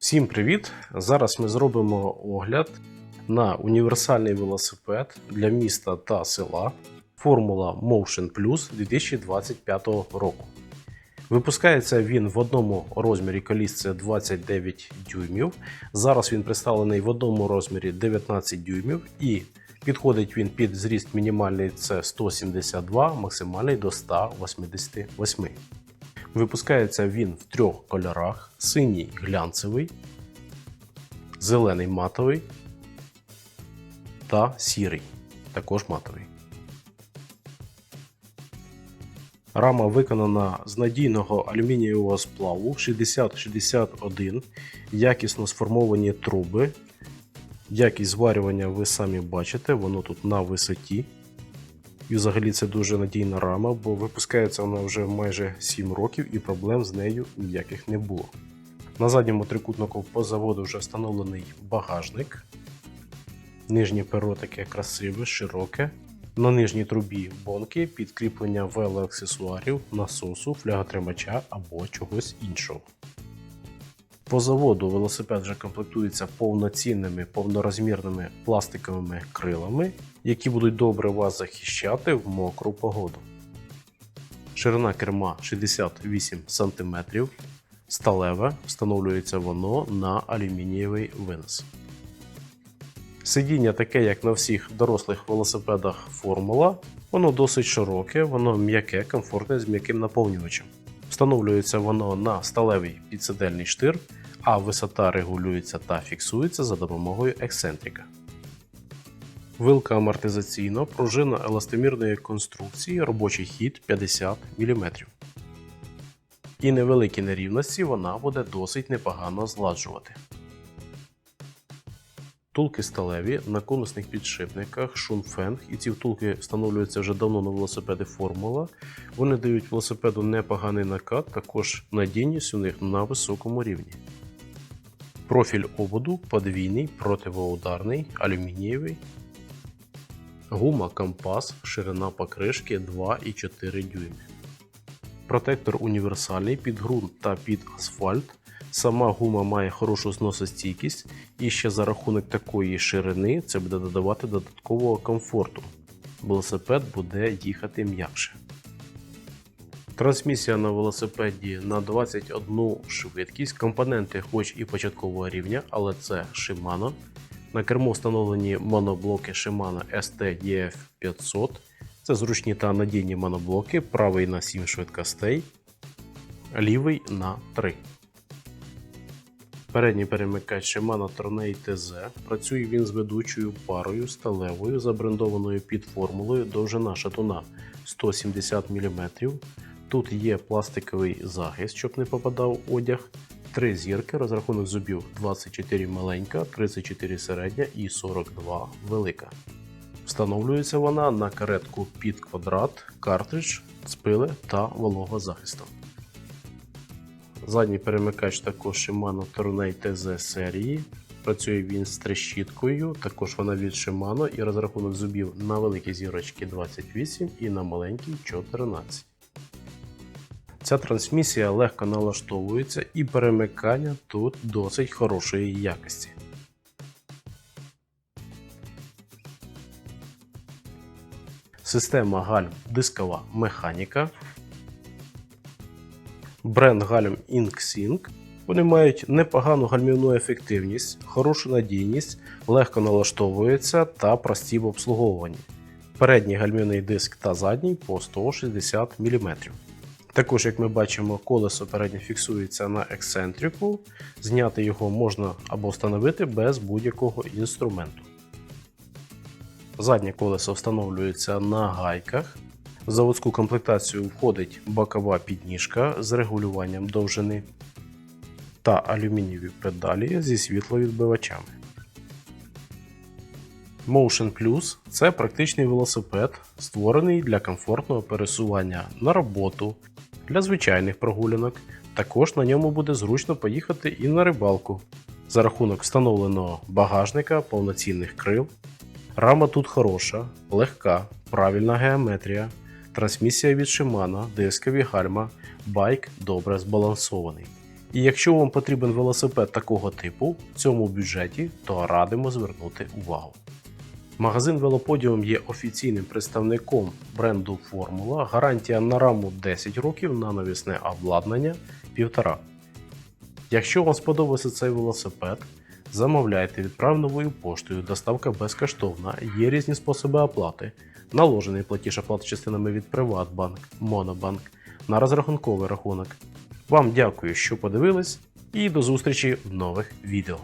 Всім привіт! Зараз ми зробимо огляд на універсальний велосипед для міста та села Формула Motion Plus 2025 року. Випускається він в одному розмірі коліс це 29 дюймів. Зараз він представлений в одному розмірі 19 дюймів і підходить він під зріст мінімальний це 172, максимальний до 188. Випускається він в трьох кольорах: синій глянцевий, зелений матовий та сірий, також матовий. Рама виконана з надійного алюмінієвого сплаву 6061, якісно сформовані труби. Якість зварювання ви самі бачите, воно тут на висоті. І взагалі це дуже надійна рама, бо випускається вона вже майже 7 років і проблем з нею ніяких не було. На задньому трикутнику по заводу вже встановлений багажник. Нижнє перо таке красиве, широке. На нижній трубі бонки, підкріплення велоаксесуарів, насосу, фляготримача або чогось іншого. По заводу велосипед вже комплектується повноцінними повнорозмірними пластиковими крилами, які будуть добре вас захищати в мокру погоду. Ширина керма 68 см. Сталеве встановлюється воно на алюмінієвий винос. Сидіння таке, як на всіх дорослих велосипедах Формула, воно досить широке, воно м'яке, комфортне з м'яким наповнювачем. Встановлюється воно на сталевий підсидельний штир, а висота регулюється та фіксується за допомогою ексцентрика. Вилка амортизаційна, пружина еластомірної конструкції, робочий хід 50 мм. І невеликі нерівності вона буде досить непогано зладжувати. Втулки сталеві на конусних підшипниках, шунфенг, і ці втулки встановлюються вже давно на велосипеди Формула. Вони дають велосипеду непоганий накат, також надійність у них на високому рівні. Профіль ободу подвійний, противоударний, алюмінієвий. Гума компас, ширина покришки 2,4 дюйми. Протектор універсальний під ґрунт та під асфальт. Сама гума має хорошу зносостійкість і ще за рахунок такої ширини це буде додавати додаткового комфорту. Велосипед буде їхати м'якше. Трансмісія на велосипеді на 21 швидкість. Компоненти хоч і початкового рівня, але це Shimano. На кермо встановлені моноблоки Shimano ST EF 500. Це зручні та надійні моноблоки, правий на 7 швидкостей, лівий на 3. Передній перемикач Shimano Tornado TZ. Працює він з ведучою парою сталевою, забрендованою під формулою довжина шатуна 170 мм. Тут є пластиковий захист, щоб не попадав одяг. Три зірки, розрахунок зубів 24 маленька, 34 середня і 42 велика. Встановлюється вона на каретку під квадрат, картридж, спили та вологозахистом. Задній перемикач також Shimano Tornado TZ серії. Працює він з трещіткою, також вона від Shimano і розрахунок зубів на великі зірочки 28 і на маленькій 14. Ця трансмісія легко налаштовується і перемикання тут досить хорошої якості. Система гальм дискова механіка. Бренд гальм InkSync. Вони мають непогану гальмівну ефективність, хорошу надійність, легко налаштовуються та прості в обслуговуванні. Передній гальмівний диск та задній по 160 мм. Також, як ми бачимо, колесо переднє фіксується на ексцентрику. Зняти його можна або встановити без будь-якого інструменту. Заднє колесо встановлюється на гайках. В заводську комплектацію входить бокова підніжка з регулюванням довжини та алюмінієві педалі зі світловідбивачами. Motion Plus це практичний велосипед, створений для комфортного пересування на роботу, для звичайних прогулянок. Також на ньому буде зручно поїхати і на рибалку. За рахунок встановленого багажника, повноцінних крил. Рама тут хороша, легка, правильна геометрія, трансмісія від Shimano, дискові гальма, байк добре збалансований. І якщо вам потрібен велосипед такого типу в цьому бюджеті, то радимо звернути увагу. Магазин Велоподіум є офіційним представником бренду Формула. Гарантія на раму 10 років, на навісне обладнання 1,5. Якщо вам сподобався цей велосипед, замовляйте, відправ новою поштою, доставка безкоштовна, є різні способи оплати, наложений платіж оплати частинами від Приватбанк, Монобанк на розрахунковий рахунок. Вам дякую, що подивились, і до зустрічі в нових відео.